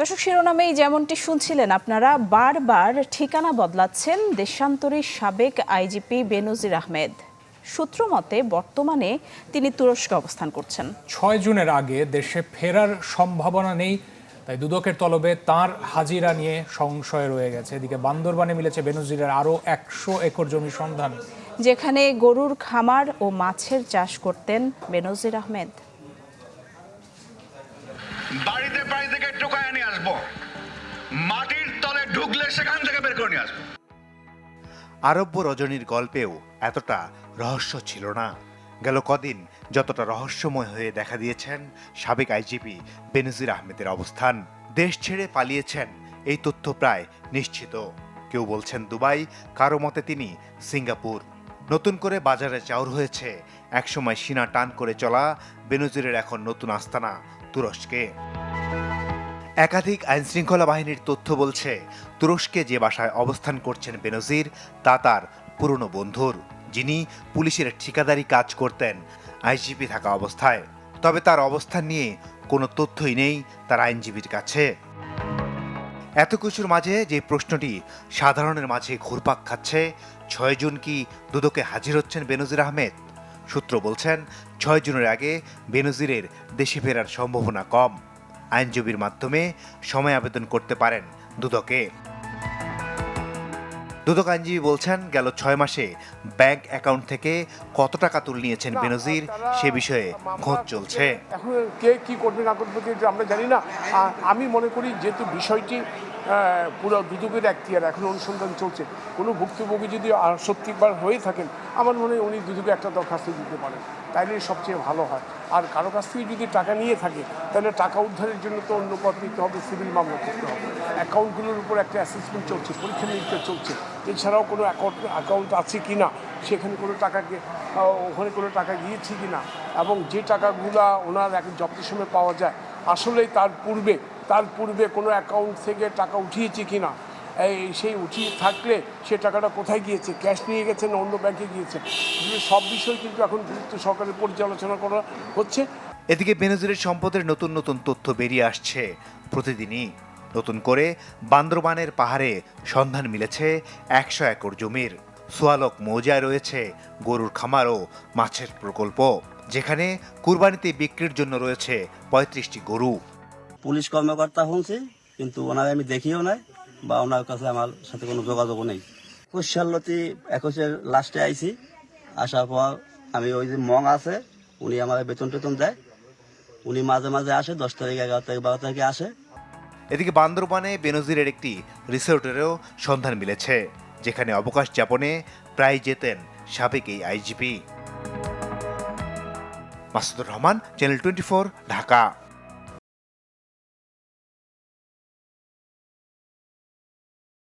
দর্শক শিরোনামেই যেমনটি শুনছিলেন আপনারা বারবার ঠিকানা বদলাচ্ছেন দেশান্তরী সাবেক আইজিপি বেনজির আহমেদ। সূত্র মতে বর্তমানে তিনি তুরস্কে অবস্থান করছেন। ছয় জুনের আগে দেশে ফেরার সম্ভাবনা নেই তাই দুদকের তলবে তার হাজিরা নিয়ে সংশয় রয়ে গেছে। এদিকে বান্দরবানে মিলেছে বেনজিরের আরও একশো একর জমি সন্ধান। যেখানে গরুর খামার ও মাছের চাষ করতেন বেনজির আহমেদ। আসব। আরব্য রজনীর গল্পেও এতটা রহস্য ছিল না। গেল কদিন যতটা রহস্যময় হয়ে দেখা দিয়েছেন সাবেক আইজিপি বেনজির আহমেদের অবস্থান। দেশ ছেড়ে পালিয়েছেন, এই তথ্য প্রায় নিশ্চিত। কেউ বলছেন দুবাই, কারও মতে তিনি সিঙ্গাপুর। নতুন করে বাজারে চাউর হয়েছে, একসময় সিনা টান করে চলা বেনজিরের এখন নতুন আস্তানা তুরস্কে। একাধিক আইনশৃঙ্খলা বাহিনীর তথ্য বলছে, তুরস্কে যে বাসায় অবস্থান করছেন বেনজির, তা তার পুরনো বন্ধুর, যিনি পুলিশের ঠিকাদারি কাজ করতেন আইজিপি থাকা অবস্থায়। তবে তার অবস্থান নিয়ে কোনো তথ্যই নেই তার আইনজীবীর কাছে। এত কিছুর মাঝে যে প্রশ্নটি সাধারণের মাঝে ঘুরপাক খাচ্ছে, ছয় জুন কি দুদকে হাজির হচ্ছেন বেনজির আহমেদ? সূত্র বলছেন, ছয় জুনের আগে বেনজিরের দেশে ফেরার সম্ভাবনা কম। আইনজীবীর মাধ্যমে সময় আবেদন করতে পারেন দুদকে। দুদক আইনজীবী বলছেন গেল ছয় মাসে ব্যাংক অ্যাকাউন্ট থেকে কত টাকা তুলে নিয়েছেন বেনজির? সে বিষয়ে খোঁজ চলছে। এখন কে কি করবে না করবে আমরা জানি না। আমি মনে করি যেহেতু বিষয়টি পুরো দুদকের এখতিয়ার এখন অনুসন্ধান চলছে কোনো ভুক্তভোগী যদি আর সত্যিবার হয়ে থাকেন আমার মনে হয় উনি দুদকে একটা দরখাস্ত দিতে পারেন। তাইলে সবচেয়ে ভালো হয়। আর কারও কাছ থেকে যদি টাকা নিয়ে থাকে, তাহলে টাকা উদ্ধারের জন্য তো অন্য পথ নিতে হবে সিভিল মামলা করতে হবে। অ্যাকাউন্টগুলোর উপর একটা অ্যাসেসমেন্ট চলছে, পরীক্ষা নিরীক্ষা চলছে। এছাড়াও কোনো অ্যাকাউন্ট অ্যাকাউন্ট আছে কি না সেখানে কোনো টাকাকে ওখানে কোনো টাকা গিয়েছে কি না এবং যে টাকাগুলা ওনার এক জব্দের সময় পাওয়া যায়, আসলেই তার পূর্বে তার পূর্বে কোনো অ্যাকাউন্ট থেকে টাকা উঠিয়েছে কি না সেই উঠিয়ে থাকলে সে টাকাটা কোথায় গিয়েছে? ক্যাশ নিয়ে গেছে না অন্য ব্যাংকে গিয়েছে? সব বিষয় কিন্তু এখন গুরুত্ব সরকারের পর্যালোচনা করা হচ্ছে। এদিকে বেনজিরের সম্পদের নতুন নতুন তথ্য বেরিয়ে আসছে। প্রতিদিনই নতুন করে বান্দরবানের পাহাড়ে সন্ধান মিলেছে একশো একর জমির। সোয়ালক মৌজায় রয়েছে গরুর খামার ও মাছের প্রকল্প যেখানে কুরবানিতে বিক্রির জন্য রয়েছে পঁয়ত্রিশটি গরু। পুলিশ কর্মকর্তা শুনছি কিন্তু ওনাকে আমি দেখিও নাই। বা ওনার কাছে আমার সাথে কোনো যোগাযোগও নেই। কুশাল্লতি একুশের লাস্টে আইছি। আসার পর আমি ওই যে মং আছে, উনি আমার বেতন টেতন দেয়। উনি মাঝে মাঝে আসে, দশ তারিখ, এগারো তারিখ, বারো তারিখে আসে। এদিকে বান্দরবানে বেনজিরের একটি রিসোর্টেরও সন্ধান মিলেছে, যেখানে অবকাশ যাপনে প্রায় যেতেন সাবেক এই IGP Masudur Rahman, channel twenty Dhaka.